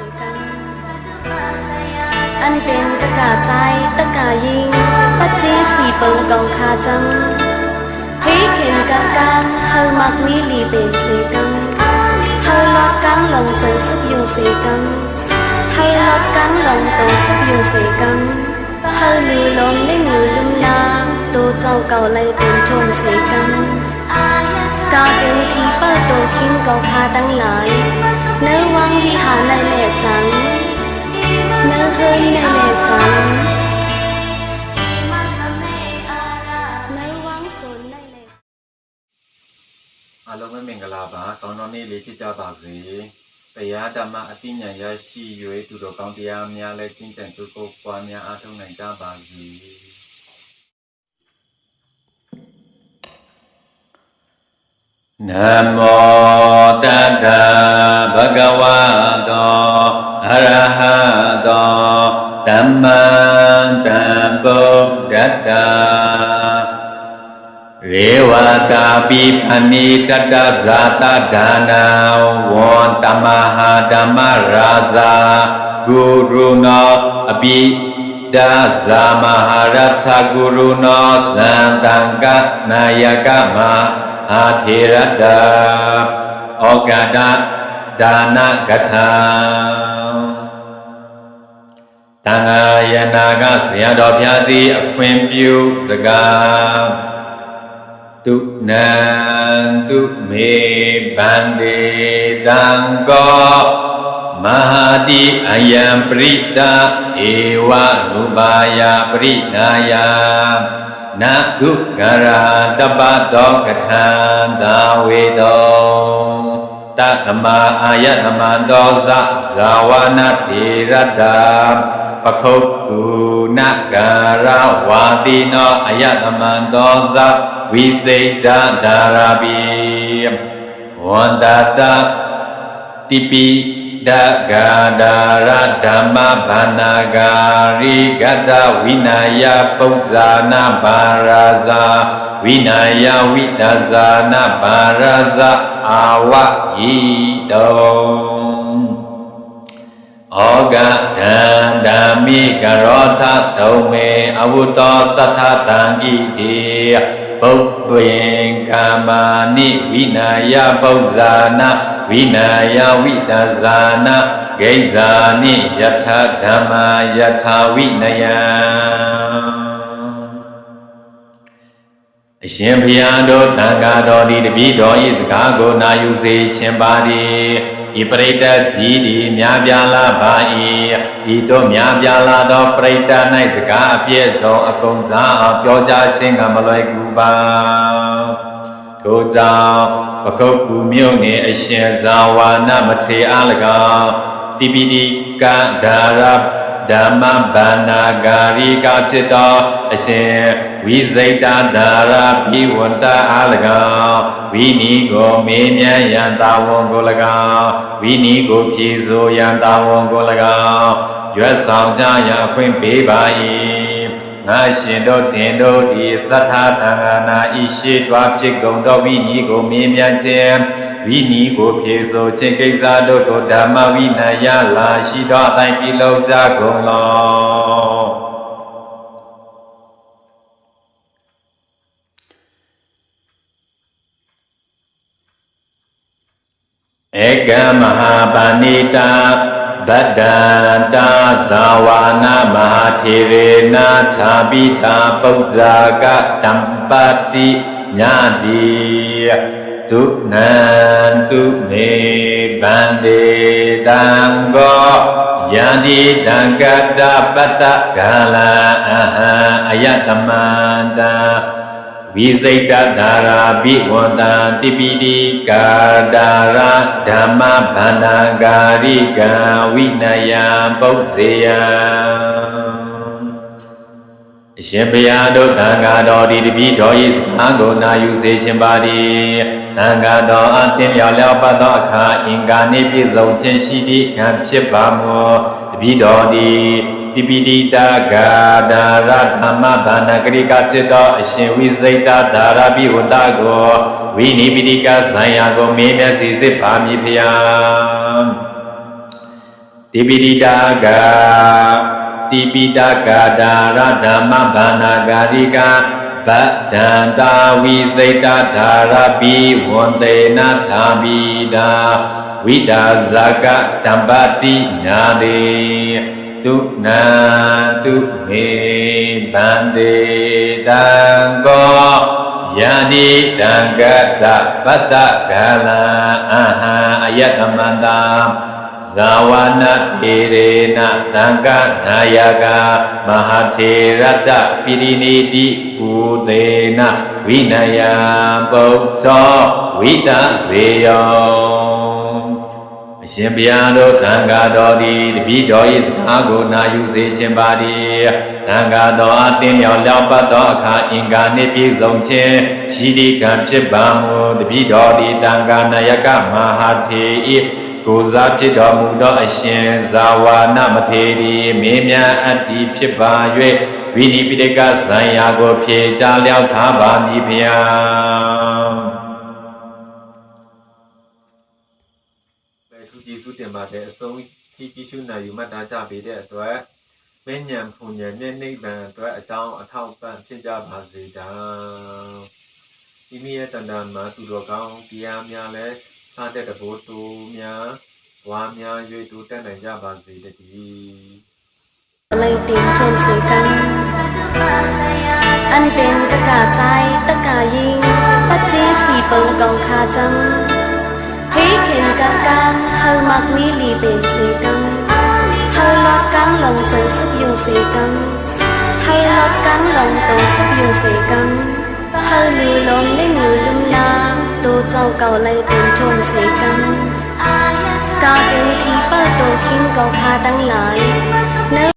สีกัน อันเป็นตะกาใจตะกายิงปัจจีสีเปิงกองคาจังเฮ้เข็นกังกังเฮามักมีลีเป็นสีกังเฮาลอกกังลงจนสุกยุงสีกังเฮาลอกกังลงตัวสุกยุงสีกังเฮาลีลงได้งูลุมลามตัวเจ้าเก่าเลยเป็นชนสีกัง กาเป็นผีเป้าตัวคิงกองคาตั้งหลาย 能往里好那那上，能喝那那上。အလုံးမင်္ဂလာပါကောင်းတော်နေ့လေးဖြစ်ကြပါစေတရားဓမ္မအသိဉာဏ်ရရှိ၍သူတော်ကောင်းတရားများလည်းကျင့်ကြံကြိုးကိုပွားများအားထုတ်နိုင်ကြပါစေ နမောတတဗုဒ္ဓဝါတောအရဟတောသမ္မာသမ္ဗုဒ္ဓတ္အာထေရတဩကာဒဒါနကထာတန်ဃာယနာကဇေယတော်ဖျားစီအခွင့်ပြုစကားတုနံတုမေဗန္ဒေတံကောမဟာတိအယံပရိတဧဝရူပါယပရိနာယ နဒုကရာတပတောကထာသာဝေတောတတမအာယတမတောဇဇာဝနာထေရတာပခုတ်ကုနကရာဝါတိနောအာယတမတောဇဝိစိတဓာရာပိဝန္တတတိပိ ဒဂါဒာရဓမ္မဘာနာဂာရိဂတဝိနာယပု္ပဇာနာဘာရာဇာဝိနာယဝိဒဇာနာဘာရာဇာအာဝဣတောဩဂဒံဓမ္မိကရောထတုံမေအဝုတောသတ္ထတံဣတိပုပ္ပေကာမာနိဝိနာယပု္ပဇာနာ ဝိနာယဝိတဇာနာဂိဇာနိယထဓမ္မာယထာဝိနယံအရှင်ဘုရားတို့တန်ခါတော်ဒီတပည့်တော်ဤစကားကိုနာယူစေခြင်းပါသည်ဤပရိတတ်ကြီးသည်များပြားလာပါ၏ဤတို့များပြားလာသောပရိတတ်၌စကားအပြည့်စုံအကုန်စားအောင်ပြောကြားခြင်းကမလွယ်ကူပါ ထို့ကြောင့်ပခုတ်ကူမြို့နှင့်အရှင်ဇာဝါနမထေအား၎င်းတိပိတိကဒါရဓမ္မဗန္နာဂာရိကဖြစ်သောအရှင်ဝိဇိတဒါရပိဝတ္တအား၎င်းဝိနီကိုမေးမြန်းရန်တာဝန်ကို၎င်းဝိနီကိုဖြည့်ဆိုရန်တာဝန်ကို၎င်းရွတ်ဆောင်ကြရန်အခွင့်ပေးပါ၏ ငါရှင်တို့တင်တို့ဒီသတ္ထသံဃာနာဤရှိတွားဖြစ်ကုန်သောဝိနီကိုမေးမြန်းခြင်းဝိနီကိုဖြည့်ဆိုခြင်းကိစ္စတို့ကိုဓမ္မဝိနယလာရှိသောအတိုင်းပြုလုပ်ကြကုန်လောဧကမဟာပဏိတာ ဗဒ္ဒန္တာဇာဝါနာမဟာထေရေနာထာပိတာပု္ဇာကတံပတိညာတိတုနန္တုမေဗန္တေတံကောယန္တိတံကတ္တပတ္တကာလအဟံအယတမန္တံ ဝိစိတ်တဒါရာဘိဝန္တံတိပိတိကာဒါရဓမ္မဗန္နာဂာရိကံဝိနယံပု္ပ္စေယံအရှင်ဘုရားတို့သံဃာတော်ဒီတပိတော်ဤသံကိုနာယူစေခြင်းပါသည်သံဃာတော်အသင်မြောက်လျောက်ပတ်သောအခါအင်္ဂါနှင့်ပြည့်စုံခြင်းရှိသည့်ခံဖြစ်ပါမောတပိတော်သည် တိပိတိတာဂာဒါရဓမ္မဘာနာဂရိကဖြစ်သောအရှင်ဝိစိတ်တာဒါရပိဝတ္တကိုဝိနိပိတိကဇံယာကိုမေးမြတ်စီစစ်ပါမည်ဖျားတိပိတိတာကတိပိတာကာဒါရဓမ္မဘာနာဂာရိကဗဒ္ဒန္တာဝိစိတ်တဓာရပိဝန္တေနသာမိတာဝိဒါဇာကတမ္ပတိညာတိ တုနံတုမေဗန္တေတံကောယန္တိတံကတ္တပတ္တဂလံအဟံအယတမန္တံဇာဝနာတေရေနသံဃနာယကမဟာထေရတပိရိနိတိဘူသေနဝိနယပုဒ္ဓောဝိတဇေယော အရှင်ဘုရားတို့သံဃာတော်သည်တပည့်တော်၏စကားကိုနာယူစေခြင်းပါသည်သံဃာတော်အသင်းရောက်လျောက်ပတ်သောအခါအင်္ဂါနှင့်ပြည့်စုံခြင်းရှိတိကံဖြစ်ပါမူတပည့်တော်သည်သံဃာနာယကမဟာထေ၏ကိုယ်စားဖြစ်တော်မူသောအရှင်ဇာဝနာမထေရီမင်းမြတ်အတ္တိဖြစ်ပါ၍ဝိနိပိတကဇံယာကိုဖြေချလျောက်ထားပါမည်ဖျား ကျေးဇူးတင်ပါတယ်အဆုံးထိကြည့်ရှုနိုင်ယူမှတ်သားကြပေးတဲ့အတွက်မဉ္ဇဉ်ဖုန်ဉဏ်နဲ့နိဗ္ဗာန်အတွက်အကြောင်းအထောက်ပံ့ဖြစ်ကြပါစေတံဒီမိရဲ့တန်တန်မှာသူတော်ကောင်းတရားများလဲစားတဲ့တဘောတူများဝါများရွေတူတက်နိုင်ကြပါစေတည်း เลยติงทนสีกัน อันเป็นตะกาใจตะกายิง ปัจเจสีเปิงกองคาจัง Hủy khiền cảm ca Hầu mặc mi li bền xì căng. Hầu lọt cắn lòng trời sức dùng xì căng. Hầu lọt cắn lòng to sức dùng xì căng. Hầu lì lòng lấy người lưng la to châu cầu lấy tiền trôn xì căng. Cả đường khi bao to khiến cầu pha tăng lại.